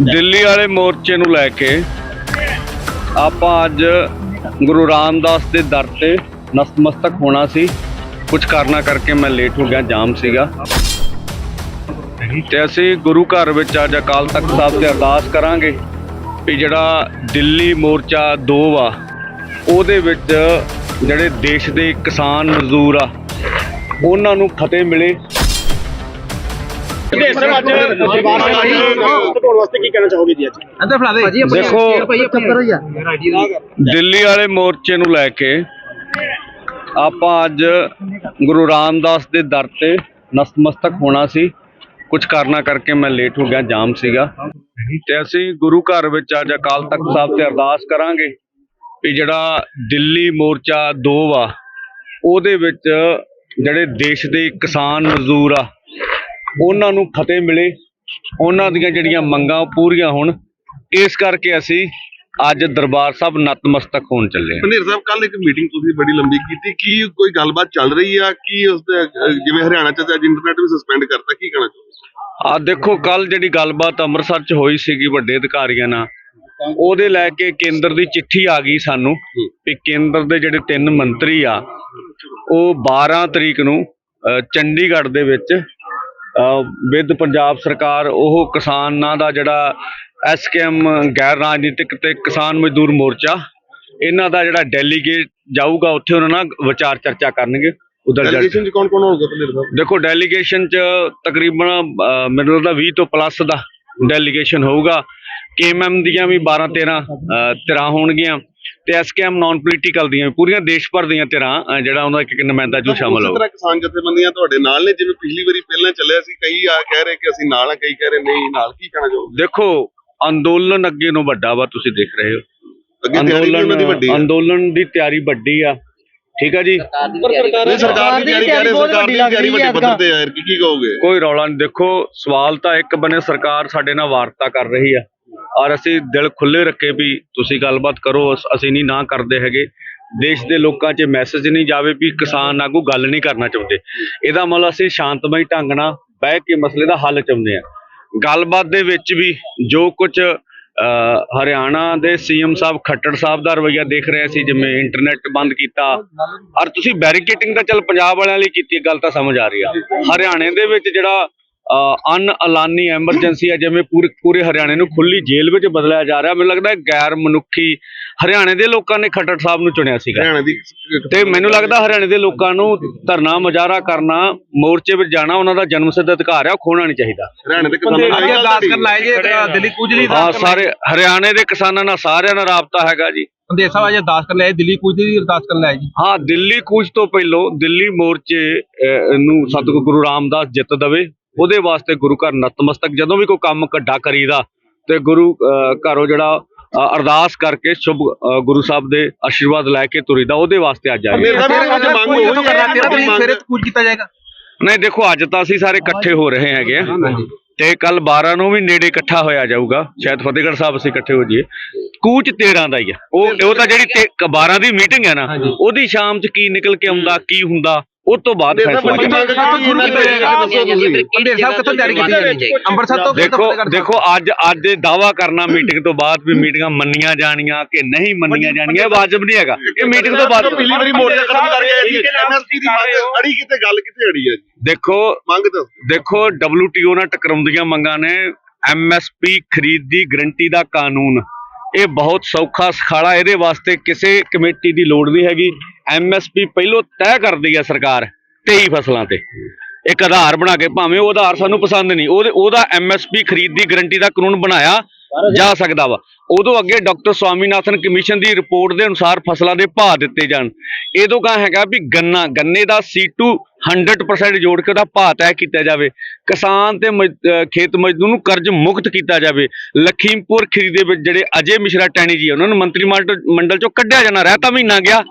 ਦਿੱਲੀ ਵਾਲੇ ਮੋਰਚੇ ਨੂੰ ਲੈ ਕੇ ਆਪਾਂ ਅੱਜ ਗੁਰੂ ਰਾਮਦਾਸ ਦੇ ਦਰ ਤੇ ਨਤਮਸਤਕ ਹੋਣਾ ਸੀ। ਕੁਝ ਕਰਨਾ ਕਰਕੇ ਮੈਂ ਲੇਟ ਹੋ ਗਿਆ, ਜਾਮ ਸੀਗਾ। ਤੇ ਅਸੀਂ ਗੁਰੂ ਘਰ ਵਿੱਚ ਅੱਜ ਅਕਾਲ ਤਖਤ ਸਾਹਿਬ ਤੇ ਅਰਦਾਸ ਕਰਾਂਗੇ ਵੀ ਜਿਹੜਾ ਦਿੱਲੀ ਮੋਰਚਾ 2 ਆ, ਉਹਦੇ ਵਿੱਚ ਜਿਹੜੇ ਦੇਸ਼ ਦੇ ਕਿਸਾਨ ਮਜ਼ਦੂਰ ਆ, ਉਹਨਾਂ ਨੂੰ ਫਤਿਹ ਮਿਲੇ। ਦੇਖੋ ਦਿੱਲੀ ਵਾਲੇ ਮੋਰਚੇ ਨੂੰ ਲੈ ਕੇ ਆਪਾਂ ਅੱਜ ਗੁਰੂ ਰਾਮਦਾਸ ਦੇ ਦਰ ਤੇ ਨਤਮਸਤਕ ਹੋਣਾ ਸੀ। ਕੁਝ ਕਰਨਾ ਕਰਕੇ ਮੈਂ ਲੇਟ ਹੋ ਗਿਆ ਜਾਮ ਸੀਗਾ। ਤੇ ਅਸੀਂ ਗੁਰੂ ਘਰ ਵਿੱਚ ਅੱਜ ਅਕਾਲ ਤਖਤ ਸਾਹਿਬ ਤੇ ਅਰਦਾਸ ਕਰਾਂਗੇ ਵੀ ਜਿਹੜਾ ਦਿੱਲੀ ਮੋਰਚਾ 2 ਆ ਉਹਦੇ ਵਿੱਚ ਜਿਹੜੇ ਦੇਸ਼ ਦੇ ਕਿਸਾਨ ਮਜ਼ਦੂਰ ਆ ਉਹਨਾਂ ਨੂੰ ਫਤਿਹ ਮਿਲੇ ਉਹਨਾਂ ਦੀਆਂ ਜਿਹੜੀਆਂ ਮੰਗਾਂ ਉਹ ਪੂਰੀਆਂ ਹੋਣ। ਇਸ ਕਰਕੇ ਅਸੀਂ ਅੱਜ ਦਰਬਾਰ ਸਾਹਿਬ ਨਤਮਸਤਕ ਹੋਣ ਚੱਲੇ ਹਾਂ। ਮਨੇਰ ਸਾਹਿਬ ਕੱਲ ਇੱਕ ਮੀਟਿੰਗ ਤੁਸੀਂ ਬੜੀ ਲੰਬੀ ਕੀਤੀ। ਕੀ ਕੋਈ ਗੱਲਬਾਤ ਚੱਲ ਰਹੀ ਆ? ਕੀ ਉਸ ਦੇ ਅਹ, ਜਿਵੇਂ ਹਰਿਆਣਾ ਚ ਅੱਜ ਇੰਟਰਨੈਟ ਵੀ ਸਸਪੈਂਡ ਕਰਤਾ ਕੀ ਕਹਿਣਾ ਚਾਹੋਗੇ? ਆ ਦੇਖੋ ਕੱਲ ਜਿਹੜੀ ਗੱਲਬਾਤ ਅੰਮ੍ਰਿਤਸਰ 'ਚ ਹੋਈ ਸੀਗੀ ਵੱਡੇ ਅਧਿਕਾਰੀਆਂ ਨਾਲ ਉਹਦੇ ਲੈ ਕੇ ਕੇਂਦਰ ਦੀ ਚਿੱਠੀ ਆ ਗਈ ਸਾਨੂੰ ਵੀ ਕੇਂਦਰ ਦੇ ਜਿਹੜੇ ਤਿੰਨ ਮੰਤਰੀ ਆ ਉਹ 12 ਤਰੀਕ ਨੂੰ ਅ, ਚੰਡੀਗੜ੍ਹ ਦੇ ਵਿੱਚ ਵਿਦ ਪੰਜਾਬ ਸਰਕਾਰ ਉਹ ਕਿਸਾਨਾਂ ਦਾ ਜਿਹੜਾ ਐਸਕੇਐਮ ਗੈਰ ਰਾਜਨੀਤਿਕ ਤੇ ਕਿਸਾਨ ਮਜ਼ਦੂਰ ਮੋਰਚਾ ਇਹਨਾਂ ਦਾ ਜਿਹੜਾ ਡੈਲੀਗੇਟ ਜਾਊਗਾ ਉੱਥੇ ਉਹਨਾਂ ਨਾਲ ਵਿਚਾਰ ਚਰਚਾ ਕਰਨਗੇ ਉਧਰ ਡੈਲੀਗੇਸ਼ਨ ਚ ਕੌਣ ਕੌਣ ਹੋਊਗਾ ਸਾਹਿਬ ਦੇਖੋ ਡੈਲੀਗੇਸ਼ਨ ਚ ਤਕਰੀਬਨ ਮੈਨੂੰ ਲੱਗਦਾ 20 ਤੋਂ ਪਲੱਸ ਦਾ ਡੈਲੀਗੇਸ਼ਨ ਹੋਊਗਾ। ਕੇਐਮਐਮ ਦੀਆਂ ਵੀ 12 13 ਅਹ, ਧਿਰਾਂ ਹੋਣਗੀਆਂ। ਤੇ ਐਸਕੇਐਮ ਨਾਨ ਪੋਲੀਟੀਕਲ ਦੀਆਂ ਪੂਰੀਆਂ ਦੇਸ਼ ਭਰ ਦੀਆਂ ਧਿਰਾਂ ਅਹ, ਜਿਹੜਾ ਉਹਨਾਂ ਦਾ ਇੱਕ ਨੁਮਾਇੰਦਾ ਜੋ ਸ਼ਾਮਲ ਉਸੇ ਹੋਊਗਾ ਤਰ੍ਹਾਂ ਕਿਸਾਨ ਜਥੇਬੰਦੀਆਂ ਤੁਹਾਡੇ ਨਾਲ ਨੇ ਜਿਵੇਂ ਪਿਛਲੀ ਵਾਰੀ ਪਹਿਲਾਂ ਚੱਲਿਆ ਸੀ ਕਈ ਆ ਕਹਿ ਰਹੇ ਕਿ ਅਸੀਂ ਨਾਲ ਆ ਕਈ ਕਹਿ ਰਹੇ ਨਹੀਂ ਨਾਲ ਕੀ ਕਹਿਣਾ ਚਾਹੋਗੇ? ਦੇਖੋ ਅੰਦੋਲਨ ਅੱਗੇ ਨੂੰ ਵੱਡਾ ਵਾ ਤੁਸੀਂ ਦੇਖ ਰਹੇ ਹੋ। ਅੱਗੇ ਤਿਆਰੀ ਵੀ ਉਹਨਾਂ ਦੀ ਵੱਡੀ ਆ। ਅੰਦੋਲਨ ਦੀ ਤਿਆਰੀ ਵੱਡੀ ਆ। ਠੀਕ ਆ ਜੀ? ਸਰਕਾਰ ਦੀ ਤਿਆਰੀ ਕਹਿ ਰਹੇ ਸਰਕਾਰ ਦੀ ਤਿਆਰੀ ਵੱਡੀ ਪੱਧਰ ਤੇ ਆ ਯਾਰ ਕੀ ਕੀ ਕਹੋਗੇ? ਕੋਈ ਰੌਲਾ ਨਹੀਂ ਦੇਖੋ ਸਵਾਲ ਤਾਂ ਇੱਕ ਬਨੇ ਸਰਕਾਰ ਸਾਡੇ ਨਾਲ ਵਾਰਤਾ ਕਰ ਰਹੀ ਆ। ਔਰ ਅਸੀਂ ਦਿਲ ਖੁੱਲੇ ਰੱਖੇ ਵੀ ਤੁਸੀਂ ਗੱਲਬਾਤ ਕਰੋ, ਅਸ- ਅਸੀਂ ਨਹੀਂ ਨਾ ਕਰਦੇ ਹੈਗੇ। ਦੇਸ਼ ਦੇ ਲੋਕਾਂ 'ਚ ਮੈਸੇਜ ਨਹੀਂ ਜਾਵੇ ਵੀ ਕਿਸਾਨ ਆਗੂ ਗੱਲ ਨਹੀਂ ਕਰਨਾ ਚਾਹੁੰਦੇ। ਇਹਦਾ ਮਤਲਬ ਅਸੀਂ ਸ਼ਾਂਤਮਈ ਢੰਗ ਨਾਲ ਬਹਿ ਕੇ ਮਸਲੇ ਦਾ ਹੱਲ ਚਾਹੁੰਦੇ ਆ ਗੱਲਬਾਤ ਦੇ ਵਿੱਚ ਵੀ ਜੋ ਕੁਝ ਹਰਿਆਣਾ ਦੇ ਸੀਐਮ ਸਾਹਿਬ ਖੱਟੜ ਸਾਹਿਬ ਦਾ ਰਵਈਆ ਦੇਖ ਰਹੇ ਸੀ, ਜਿਵੇਂ ਇੰਟਰਨੈਟ ਬੰਦ ਕੀਤਾ। ਔਰ ਤੁਸੀਂ ਬੈਰੀਕੇਟਿੰਗ ਤਾਂ ਚੱਲ ਪੰਜਾਬ ਵਾਲਿਆਂ ਲਈ ਕੀਤੀ ਗੱਲ ਤਾਂ ਸਮਝ ਆ ਰਹੀ ਆ। ਹਰਿਆਣੇ ਦੇ ਵਿੱਚ ਜਿਹੜਾ ਅਨ ਐਲਾਨੀ ਐਮਰਜੈਂਸੀ ਹੈ ਜਿਵੇਂ ਪੂਰੇ ਪੂਰੇ ਹਰਿਆਣੇ ਨੂੰ ਖੁੱਲੀ ਜੇਲ੍ਹ ਵਿੱਚ ਬਦਲਿਆ ਜਾ ਰਿਹਾ। ਮੈਨੂੰ ਲੱਗਦਾ ਹੈ ਗੈਰ ਮਨੁੱਖੀ ਹਰਿਆਣੇ ਦੇ ਲੋਕਾਂ ਨੇ ਖੱਟੜ ਸਾਹਿਬ ਨੂੰ ਚੁਣਿਆ ਸੀਗਾ। ਹਰਿਆਣਾ ਦੀ ਤੇ ਮੈਨੂੰ ਲੱਗਦਾ ਹਰਿਆਣੇ ਦੇ ਲੋਕਾਂ ਨੂੰ ਧਰਨਾ ਮੁਜ਼ਾਹਰਾ ਕਰਨਾ ਮੋਰਚੇ ਵਿੱਚ ਜਾਣਾ ਉਹਨਾਂ ਦਾ ਜਨਮ ਸਿੱਧ ਅਧਿਕਾਰ ਹੈ ਉਹ ਖੋਣਾ ਨਹੀਂ ਚਾਹੀਦਾ। ਹਰਿਆਣੇ ਦੇ ਕਿਸਾਨਾਂ ਨਾਲ ਅਰਦਾਸ ਕਰਨ ਲਾਏ ਜੇ ਦਿੱਲੀ ਕੁਜਲੀ ਹਾਂ ਸਾਰੇ ਹਰਿਆਣੇ ਦੇ ਕਿਸਾਨਾਂ ਨਾਲ ਸਾਰਿਆਂ ਨਾਲ ਰਾਬਤਾ ਹੈਗਾ ਜੀ। ਸੰਦੇਸ਼ ਸਾਹਿਬ ਅੱਜ ਅਰਦਾਸ ਕਰਨ ਲਾਏ ਦਿੱਲੀ ਕੁਜਲੀ ਦੀ ਅਰਦਾਸ ਕਰਨ ਲਾਏ ਜੀ। ਹਾਂ ਦਿੱਲੀ ਕੂਚ ਤੋਂ ਪਹਿਲੋਂ ਦਿੱਲੀ ਮੋਰਚੇ ਨੂੰ ਸਤਿਗੁਰੂ ਗੁਰੂ ਰਾਮਦਾਸ ਜਿੱਤ ਦਵੇ ਉਹਦੇ ਵਾਸਤੇ ਗੁਰੂ ਘਰ ਨਤਮਸਤਕ ਜਦੋਂ ਵੀ ਕੋਈ ਕੰਮ ਕੱਢਾ ਕਰੀਦਾ ਤੇ ਗੁਰੂ ਅਹ, ਘਰੋਂ ਜਿਹੜਾ ਅਰਦਾਸ ਕਰਕੇ ਸ਼ੁਭ ਗੁਰੂ ਸਾਹਿਬ ਦੇ ਆਸ਼ੀਰਵਾਦ ਲੈ ਕੇ ਤੁਰੀਦਾ ਉਹਦੇ ਵਾਸਤੇ ਅੱਜ ਆਏ ਅੱਜ ਮੰਗ ਹੋਈ ਕਦੋਂ ਕਰਨਾ ਤੇਰਾ ਤਰੀਕ ਮੰਗ- ਸਵੇਰੇ ਕੁਝ ਕੀਤਾ ਜਾਏਗਾ। ਨਹੀਂ ਦੇਖੋ ਅੱਜ ਤਾਂ ਅਸੀਂ ਸਾਰੇ ਇਕੱਠੇ ਹੋ ਰਹੇ ਹੈਗੇ ਆ ਤੇ ਕੱਲ 12 ਨੂੰ ਵੀ ਨੇੜੇ ਇਕੱਠਾ ਹੋਇਆ ਜਾਊਗਾ। ਸ਼ਾਇਦ ਫਤਿਹਗੜ੍ਹ ਸਾਹਿਬ ਅਸੀਂ ਇਕੱਠੇ ਹੋ ਜਾਈਏ। ਕੂਚ 13 ਦਾ ਹੀ ਆ। ਉਹ ਉਹ ਤਾਂ ਜਿਹੜੀ ਤੇ- 12 ਦੀ ਮੀਟਿੰਗ ਹੈ ਨਾ ਉਹਦੀ ਸ਼ਾਮ 'ਚ ਕੀ ਨਿਕਲ ਕੇ ਆਉਂਦਾ ਕੀ ਹੁੰਦਾ? ਉਹ ਤੋਂ ਬਾਅਦ ਫੈਸਲਾ ਸੰਦੇਸ਼ ਸਾਹਿਬ ਕਿੱਥੋਂ ਤਿਆਰੀ ਕੀਤੀ ਜਾਣੀ ਅੰਮ੍ਰਿਤਸਰ ਤੋਂ ਦੇਖੋ ਦੇਖੋ ਅੱਜ ਅੱਜ ਦਾਵਾ ਕਰਨਾ ਮੀਟਿੰਗ ਤੋਂ ਬਾਅਦ ਵੀ ਮੀਟਿੰਗਾਂ ਮੰਨੀਆਂ ਜਾਣੀਆਂ ਕਿ ਨਹੀਂ ਮੰਨੀਆਂ ਜਾਣੀਆਂ ਇਹ ਵਾਜਬ ਨਹੀਂ ਹੈਗਾ। ਇਹ ਮੀਟਿੰਗ ਤੋਂ ਬਾਅਦ ਪਿਛਲੀ ਵਾਰੀ ਮੋਰਚਾ ਖਤਮ ਕਰ ਗਿਆ ਜੀ। ਐਮਐਸਪੀ ਦੀ ਮੰਗ ਅੜੀ ਕਿਤੇ ਗੱਲ ਕਿਤੇ ਅੜੀ ਹੈ ਜੀ। ਦੇਖੋ ਮੰਗ ਦੇਖੋ WTO ਨਾਲ ਟਕਰਾਉਂਦੀਆਂ ਮੰਗਾਂ ਨੇ। MSP ਖਰੀਦ ਦੀ ਗਰੰਟੀ ਦਾ ਕਾਨੂੰਨ। ਇਹ ਬਹੁਤ ਸੌਖਾ ਸਖਾਲਾ, ਇਹਦੇ ਵਾਸਤੇ ਕਿਸੇ ਕਮੇਟੀ ਦੀ ਲੋੜ ਨਹੀਂ ਹੈਗੀ। MSP ਪਹਿਲੋਂ ਤੈਅ ਕਰਦੀ ਹੈ ਸਰਕਾਰ 23 ਫਸਲਾਂ ਤੇ। ਇੱਕ ਆਧਾਰ ਬਣਾ ਕੇ, ਭਾਵੇਂ ਉਹ ਆਧਾਰ ਸਾਨੂੰ ਪਸੰਦ ਨਹੀਂ, ਉਹਦੇ ਉਹਦਾ MSP ਖਰੀਦ ਦੀ ਗਰੰਟੀ ਦਾ ਕਾਨੂੰਨ ਬਣਾਇਆ ਜਾ ਸਕਦਾ ਵਾ। ਉਦੋਂ ਅੱਗੇ ਡਾਕਟਰ ਸਵਾਮੀਨਾਥਨ ਕਮਿਸ਼ਨ ਦੀ ਰਿਪੋਰਟ ਦੇ ਅਨੁਸਾਰ ਫਸਲਾਂ ਦੇ ਭਾਅ ਦਿੱਤੇ ਜਾਣ। ਇਹਦੋਂ ਕਾ ਹੈਗਾ ਵੀ ਗੰਨਾ, ਗੰਨੇ ਦਾ C2 100% ਜੋੜ ਕੇ ਉਹਦਾ ਭਾਅ ਤੈਅ ਕੀਤਾ ਜਾਵੇ। ਕਿਸਾਨ ਤੇ ਖੇਤ ਮਜ਼ਦੂਰ ਨੂੰ ਕਰਜ਼ ਮੁਕਤ ਕੀਤਾ ਜਾਵੇ। ਲਖੀਮਪੁਰ ਖੀਰੀ ਦੇ ਵਿੱਚ ਜਿਹੜੇ ਅਜੇ ਮਿਸ਼ਰਾ ਟੈਣੀ ਜੀ ਉਹਨਾਂ ਨੂੰ ਮੰਤਰੀ ਮੰਡਲ ਮੰਡਲ ਚੋਂ ਕੱਢਿਆ ਜਾਣਾ ਰਹਿਤਾ ਮਹੀਨਾ ਗਿਆ।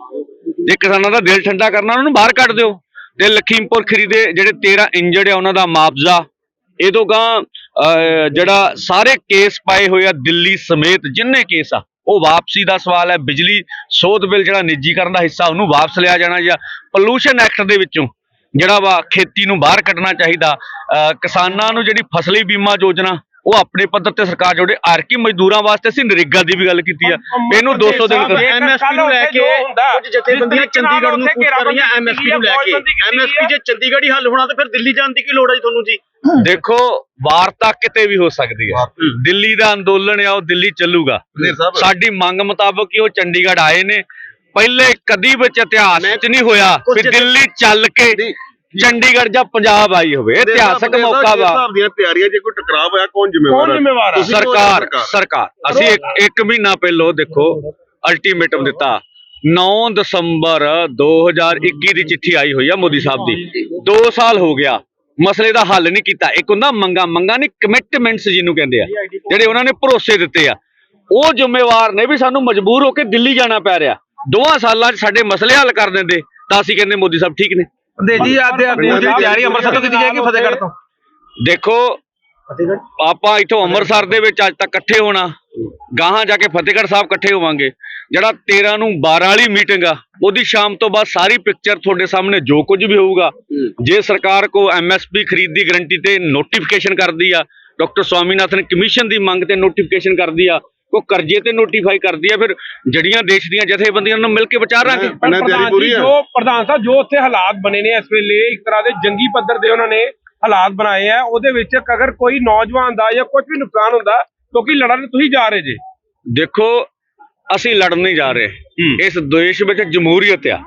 ਜੇ ਕਿਸਾਨਾਂ ਦਾ ਦਿਲ ਠੰਡਾ ਕਰਨਾ, ਉਹਨਾਂ ਨੂੰ ਬਾਹਰ ਕੱਢ ਦਿਓ। ਤੇ ਲਖੀਮਪੁਰ ਖੀਰੀ ਦੇ ਜਿਹੜੇ 13 ਇੰਜਰਡ ਆ, ਉਹਨਾਂ ਦਾ ਮੁਆਵਜ਼ਾ। ਇਹਦੋਂ ਗਾਂ ਜਿਹੜਾ ਸਾਰੇ ਕੇਸ ਪਾਏ ਹੋਏ ਆ ਦਿੱਲੀ ਸਮੇਤ ਜਿੰਨੇ ਕੇਸ ਆ ਉਹ ਵਾਪਸੀ ਦਾ ਸਵਾਲ ਹੈ। ਬਿਜਲੀ ਸੋਧ ਬਿੱਲ ਜਿਹੜਾ ਨਿੱਜੀਕਰਨ ਦਾ ਹਿੱਸਾ ਉਹਨੂੰ ਵਾਪਸ ਲਿਆ ਜਾਣਾ ਜਾਂ ਪੋਲੂਸ਼ਨ ਐਕਟ ਦੇ ਵਿੱਚੋਂ ਜਿਹੜਾ ਵਾ ਖੇਤੀ ਨੂੰ ਬਾਹਰ ਕੱਢਣਾ ਚਾਹੀਦਾ। ਅਹ, ਕਿਸਾਨਾਂ ਨੂੰ ਜਿਹੜੀ ਫਸਲੀ ਬੀਮਾ ਯੋਜਨਾ ਉਹ ਆਪਣੇ ਪੱਧਰ ਤੇ ਸਰਕਾਰ ਜੋੜੇ ਆਰਕੀ ਮਜ਼ਦੂਰਾਂ ਵਾਸਤੇ ਅਸੀਂ ਨਰੇਗਾ ਦੀ ਵੀ ਗੱਲ ਕੀਤੀ ਆ। ਇਹਨੂੰ 200 ਦਿਨ ਕਰ- ਐਮਐਸਪੀ ਨੂੰ ਲੈ ਕੇ ਕੁਝ ਜਥੇਬੰਦੀਆਂ ਚੰਡੀਗੜ੍ਹ ਨੂੰ ਕਰ ਰਹੀਆਂ ਐਮਐਸਪੀ ਨੂੰ ਲੈ ਕੇ। ਐਮਐਸਪੀ ਜੇ ਚੰਡੀਗੜ੍ਹ ਹੀ ਹੱਲ ਹੋਣਾ ਤਾਂ ਫਿਰ ਦਿੱਲੀ ਜਾਣ ਦੀ ਕੀ ਲੋੜ ਹੈ ਜੀ ਤੁਹਾਨੂੰ ਜੀ? ਦੇਖੋ ਵਾਰਤਾ ਕਿਤੇ ਵੀ ਹੋ ਸਕਦੀ ਹੈ। ਦਿੱਲੀ ਦਾ ਅੰਦੋਲਨ ਆ ਉਹ ਦਿੱਲੀ ਚੱਲੂਗਾ। ਸਾਡੀ ਮੰਗ ਮੁਤਾਬਕ ਹੀ ਉਹ ਚੰਡੀਗੜ੍ਹ ਆਏ ਨੇ। ਪਹਿਲੇ ਕਦੀ ਵਿੱਚ ਇਤਿਹਾਸ ਵਿੱਚ ਨਹੀਂ ਹੋਇਆ ਜਥੇ- ਦਿੱਲੀ ਚੱਲ ਕੇ ਚੰਡੀਗੜ੍ਹ ਜਾਂ ਪੰਜਾਬ ਆਈ ਹੋਵੇ। ਇਹ ਇਤਿਹਾਸਕ ਮੌਕਾ ਵਾ। ਹਿਸਾਬ ਦੀਆਂ ਤਿਆਰੀਆਂ ਜੇ ਕੋਈ ਟਕਰਾਅ ਹੋਇਆ ਕੌਣ ਜ਼ਿੰਮੇਵਾਰ ਹੈ? ਜ਼ਿੰਮੇਵਾਰ ਤੁਸੀਂ ਕੌਣ ਸਰਕਾਰ ਸਰਕਾਰ? ਅਸੀਂ ਇੱਕ, ਇੱਕ ਮਹੀਨਾ ਪਹਿਲਾਂ ਦੇਖੋ ਅਲਟੀਮੇਟਮ ਦਿੱਤਾ। 9 ਦਸੰਬਰ 2021 ਦੀ ਚਿੱਠੀ ਆਈ ਹੋਈ ਆ ਮੋਦੀ ਸਾਹਿਬ ਦੀ। 2 ਸਾਲ ਹੋ ਗਿਆ। ਮਸਲੇ ਦਾ ਹੱਲ ਨਹੀਂ ਕੀਤਾ। ਇੱਕ ਹੁੰਦਾ ਮੰਗਾ ਮੰਗਾ ਨਹੀਂ ਕਮਿਟਮੈਂਟਸ ਜਿਹਨੂੰ ਕਹਿੰਦੇ ਆ। ਜਿਹੜੇ ਉਹਨਾਂ ਨੇ ਭਰੋਸੇ ਦਿੱਤੇ ਆ। ਉਹ ਜ਼ਿੰਮੇਵਾਰ ਨੇ ਵੀ ਸਾਨੂੰ ਮਜਬੂਰ ਹੋ ਕੇ ਦਿੱਲੀ ਜਾਣਾ ਪੈ ਰਿਹਾ। ਦੋਵਾਂ ਸਾਲਾਂ 'ਚ ਸਾਡੇ ਮਸਲੇ ਹੱਲ ਕਰ ਦਿੰਦੇ। ਤਾਂ ਅਸੀਂ ਕਹਿੰਦੇ ਮੋਦੀ ਸਾਹਿਬ ਠੀਕ ਨੇ। ਦੇ ਜੀ ਆਦੇ ਆਪਣੀ ਤਿਆਰੀ ਅੰਮ੍ਰਿਤਸਰ ਤੋਂ ਕੀਤੀ ਜਾਏਗੀ ਫਤਿਹਗੜ੍ਹ ਤੋਂ? ਦੇਖੋ ਆਪਾਂ ਇਥੋਂ ਅੰਮ੍ਰਿਤਸਰ ਦੇ ਵਿੱਚ ਅੱਜ ਤੱਕ ਇਕੱਠੇ ਹੋਣਾ। ਗਾਹਾਂ ਜਾ ਕੇ ਫਤਿਹਗੜ੍ਹ ਸਾਹਿਬ ਇਕੱਠੇ ਹੋਵਾਂਗੇ। ਜਿਹੜਾ 13 ਨੂੰ 12 ਵਾਲੀ ਮੀਟਿੰਗ ਆ ਉਹਦੀ ਸ਼ਾਮ ਤੋਂ ਬਾਅਦ ਸਾਰੀ ਪਿਕਚਰ ਤੁਹਾਡੇ ਸਾਹਮਣੇ ਜੋ ਕੁਝ ਵੀ ਹੋਊਗਾ ਜੇ ਸਰਕਾਰ ਕੋ ਐਮਐਸਪੀ ਖਰੀਦ ਦੀ ਗਰੰਟੀ ਤੇ ਨੋਟੀਫਿਕੇਸ਼ਨ ਕਰਦੀ ਆ ਡਾਕਟਰ ਸਵਾਮੀਨਾਥਨ ਕਮਿਸ਼ਨ ਦੀ ਮੰਗ ਤੇ ਨੋਟੀਫਿਕੇਸ਼ਨ ਕਰਦੀ ਆ ਕੋ ਕਰਜ਼ੇ ਤੇ ਨੋਟੀਫਾਈ ਕਰਦੀ ਆ ਫਿਰ ਜੜੀਆਂ ਦੇਸ਼ ਦੀਆਂ ਜਥੇਬੰਦੀਆਂ ਨੂੰ ਮਿਲ ਕੇ ਵਿਚਾਰਾਂਗੇ ਜੋ ਪ੍ਰਧਾਨ ਸਾਹਿਬ ਜੋ ਉੱਥੇ ਹਾਲਾਤ ਬਣੇ ਨੇ ਇਸ ਵੇਲੇ ਇੱਕ ਤਰ੍ਹਾਂ ਦੇ ਜੰਗੀ ਪੱਧਰ ਦੇ ਉਹਨਾਂ ਨੇ ਹਾਲਾਤ ਬਣਾਏ ਆ ਉਹਦੇ ਵਿੱਚ ਅਗਰ ਕੋਈ ਨੌਜਵਾਨ ਦਾ ਜਾਂ ਕੁਝ ਵੀ ਨੁਕਸਾਨ ਹੁੰਦਾ ਕਿਉਂਕਿ ਲੜਨ ਤੁਸੀਂ ਜਾ ਰਹੇ ਜੇ। ਦੇਖੋ ਅਸੀਂ ਲੜਨ ਨਹੀਂ ਜਾ ਰਹੇ। ਇਸ ਦੇਸ਼ ਵਿੱਚ ਜਮਹੂਰੀਅਤ ਆ।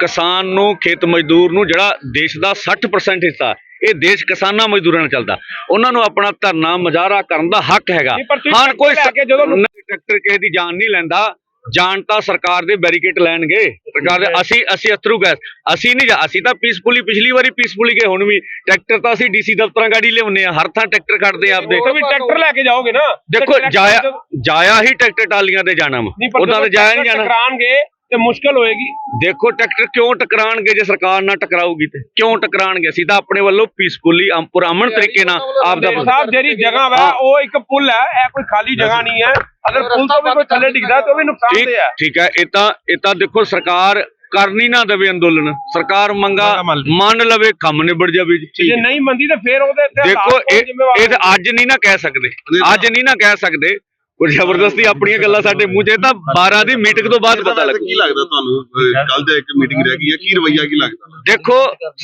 ਕਿਸਾਨ ਨੂੰ ਖੇਤ ਮਜ਼ਦੂਰ ਨੂੰ ਜਿਹੜਾ ਦੇਸ਼ ਦਾ 60% ਹਿੱਸਾ ਇਹ ਦੇਸ਼ ਕਿਸਾਨਾਂ ਮਜ਼ਦੂਰਾਂ ਨਾਲ ਚੱਲਦਾ। ਉਹਨਾਂ ਨੂੰ ਆਪਣਾ ਧਰਨਾ ਮੁਜ਼ਾਹਰਾ ਕਰਨ ਦਾ ਹੱਕ ਹੈਗਾ। ਹਾਂ ਕੋਈ ਜਦੋਂ- ਟਰੈਕਟਰ ਕਿਸੇ ਦੀ ਜਾਨ ਨਹੀਂ ਲੈਂਦਾ। ਜਾਨ ਤਾਂ ਸਰਕਾਰ ਦੇ ਬੈਰੀਕੇਡ ਲੈਣਗੇ। ਸਰਕਾਰ ਦੇ ਅਸੀਂ ਅਸੀਂ ਅਥਰੂ ਗੈਸ ਅਸੀਂ ਨਹੀਂ ਜਾ ਅਸੀਂ ਤਾਂ ਪੀਸਫੁਲੀ ਪਿਛਲੀ ਵਾਰੀ ਪੀਸਫੁਲੀ ਗਏ ਹੁਣ ਵੀ। ਟਰੈਕਟਰ ਤਾਂ ਅਸੀਂ ਡੀਸੀ ਦਫ਼ਤਰਾਂ ਗਾੜੀ ਲਿਆਉਂਦੇ ਆ ਹਰ ਥਾਂ ਟਰੈਕਟਰ ਖੜਦੇ ਆ ਆਪਦੇ। ਉੱਥੇ ਵੀ ਟਰੈਕਟਰ ਲੈ ਕੇ ਜਾਓਗੇ ਨਾ। ਤੇ ਦੇਖੋ ਜਾਇਆ ਜਾਇਆ ਹੀ ਟਰੈਕਟਰ ਟਾਲੀਆਂ ਤੇ ਜਾਣਾ ਵਾ। ਉਦਾਂ ਤੇ ਜਾਇਆ ਨਹੀਂ ਜਾਣਾ। ਟਕਰਾਣਗੇ ਤੇ ਮੁਸ਼ਕਲ ਹੋਏਗੀ। ਦੇਖੋ ਟਰੈਕਟਰ ਕਿਉਂ ਟਕਰਾਣਗੇ ਜੇ ਸਰਕਾਰ ਨਾਲ ਟਕਰਾਊਗੀ ਤੇ? ਕਿਉਂ ਟਕਰਾਣਗੇ? ਅਸੀਂ ਤਾਂ ਆਪਣੇ ਵੱਲੋਂ ਪੀਸਫੁਲੀ ਪੁਰਾਮਣ ਤਰੀਕੇ ਨਾਲ ਆਪ ਦਾ ਸਾਹਿਬ ਜਿਹੜੀ ਜਗ੍ਹਾ ਵਾ ਉਹ ਇੱਕ ਪੁਲ ਹੈ ਇਹ ਕੋਈ ਖਾਲੀ ਜਗ੍ਹਾ ਨਹੀਂ ਹੈ। ਅਗਰ ਪੁਲ ਤੋਂ ਵੀ ਕੋਈ ਥੱਲੇ ਡਿੱਗਦਾ ਤਾਂ ਉਹ ਵੀ ਨੁਕਸਾਨ ਠੀਕ ਦੇ ਹੈ। ਠੀਕ ਹੈ ਇਹ ਤਾਂ ਇਹ ਤਾਂ ਦੇਖੋ ਸਰਕਾਰ ਕਰਨੀ ਨਾ ਦੇਵੇ ਅੰਦੋਲਨ। ਸਰਕਾਰ ਮੰਗਾ ਮੰਨ ਲਵੇ ਕੰਮ ਨਿਬੜ ਜਾਵੇ ਜੀ ਜੇ ਨਹੀਂ ਮੰਦੀ ਤਾਂ ਫੇਰ ਉਹਦੇ ਤੇ ਦੇਖੋ ਇਹ ਅੱਜ ਨਹੀਂ ਨਾ ਕਹਿ ਸਕਦੇ। ਅੱਜ ਨਹੀਂ ਨਾ ਕਹਿ ਸਕਦੇ ਕੋਈ ਜ਼ਬਰਦਸਤੀ ਆਪਣੀਆਂ ਗੱਲਾਂ ਸਾਡੇ ਮੂੰਹ 'ਚ ਇਹ ਤਾਂ 12 ਦੀ ਮੀਟਿੰਗ ਤੋਂ ਬਾਅਦ ਪਤਾ ਲੱਗੂ। ਕੀ ਲੱਗਦਾ ਤੁਹਾਨੂੰ? ਕੱਲ ਤੇ ਇੱਕ ਮੀਟਿੰਗ ਰਹਿ ਗਈ ਹੈ ਕੀ ਰਵਈਆ ਕੀ ਲੱਗਦਾ? ਦੇਖੋ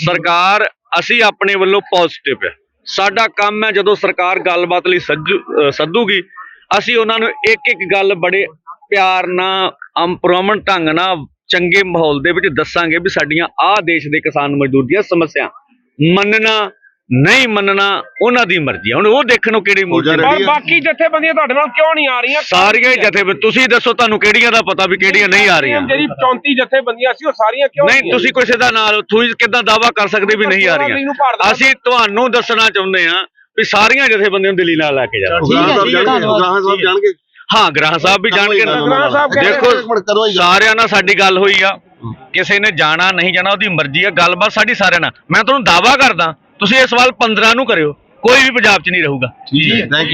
ਸਰਕਾਰ ਅਸੀਂ ਆਪਣੇ ਵੱਲੋਂ ਪੋਜ਼ਿਟਿਵ ਹੈ। ਸਾਡਾ ਕੰਮ ਹੈ ਜਦੋਂ ਸਰਕਾਰ ਗੱਲਬਾਤ ਲਈ ਸੱਦੂਗੀ ਅਸੀਂ ਉਹਨਾਂ ਨੂੰ ਇੱਕ ਇੱਕ ਗੱਲ ਬੜੇ ਪਿਆਰ ਨਾਲ ਅਮਪ੍ਰਮਣ ਢੰਗ ਨਾਲ ਚੰਗੇ ਮਾਹੌਲ ਦੇ ਵਿੱਚ ਦੱਸਾਂਗੇ ਵੀ ਸਾਡੀਆਂ ਆਹ ਦੇਸ਼ ਦੇ ਕਿਸਾਨ ਮਜ਼ਦੂਰ ਦੀਆਂ ਸਮੱਸਿਆ ਮੰਨਣਾ ਨਹੀਂ ਮੰਨਣਾ ਉਹਨਾਂ ਦੀ ਮਰਜ਼ੀ ਹੈ ਹੁਣ ਉਹ ਦੇਖਣ ਨੂੰ ਕਿਹੜੀ ਮੂਰਤੀ ਪਰ ਹੈ। ਬਾਕੀ ਜਥੇਬੰਦੀਆਂ ਤੁਹਾਡੇ ਨਾਲ ਕਿਉਂ ਨਹੀਂ ਆ ਰਹੀਆਂ? ਸਾਰੀਆਂ ਹੀ ਜਥੇ ਤੁਸੀਂ ਦੱਸੋ ਤੁਹਾਨੂੰ ਕਿਹੜੀਆਂ ਦਾ ਪਤਾ ਵੀ ਕਿਹੜੀਆਂ ਨਹੀਂ ਆ ਰਹੀਆਂ। ਜਿਹੜੀ 34 ਜਥੇਬੰਦੀਆਂ ਸੀ ਉਹ ਸਾਰੀਆਂ ਕਿਉਂ ਨਹੀਂ ਤੁਸੀਂ ਕਿਸੇ ਦਾ ਨਾਲ ਤੁਸੀਂ ਕਿੱਦਾਂ ਦਾਵਾ ਕਰ ਸਕਦੇ ਵੀ ਨਹੀਂ ਆ ਰਹੀਆਂ? ਅਸੀਂ ਤੁਹਾਨੂੰ ਦੱਸਣਾ ਚਾਹੁੰਦੇ ਹਾਂ ਵੀ ਸਾਰੀਆਂ ਜਥੇਬੰਦੀਆਂ ਨੂੰ ਦਿੱਲੀ ਨਾਲ ਲੈ ਕੇ ਜਾਓ। ਸਾਹਿਬ ਜਾਣਗੇ ਉਗਰਾਹ ਸਾਹਿਬ ਜਾਣਗੇ। ਹਾਂ ਗ੍ਰਾਹ ਸਾਹਿਬ ਵੀ ਜਾਣਗੇ। ਨਾ। ਗ੍ਰਾਹ ਸਾਹਿਬ ਕਹਿੰਦੇ ਦੇਖੋ ਇੱਕ ਮਿੰਟ ਕਰੋ ਜੀ। ਸਾਰਿਆਂ ਨਾਲ ਸਾਡੀ ਗੱਲ ਹੋਈ ਆ। ਕਿਸੇ ਨੇ ਜਾਣਾ ਨਹੀਂ ਜਾਣਾ ਉਹਦੀ ਮਰਜ਼ੀ ਆ। ਗੱਲਬਾਤ ਸਾਡੀ ਸਾਰਿਆਂ ਨਾਲ। ਮੈਂ ਤੁਹਾਨੂੰ ਦਾਵਾ ਕਰਦਾ ਤੁਸੀਂ ਇਹ ਸਵਾਲ 15 ਨੂੰ ਕਰਿਓ ਕੋਈ ਵੀ ਪੰਜਾਬ 'ਚ ਨਹੀਂ ਰਹੂਗਾ। ਜੀ ਥੈਂਕ ਯੂ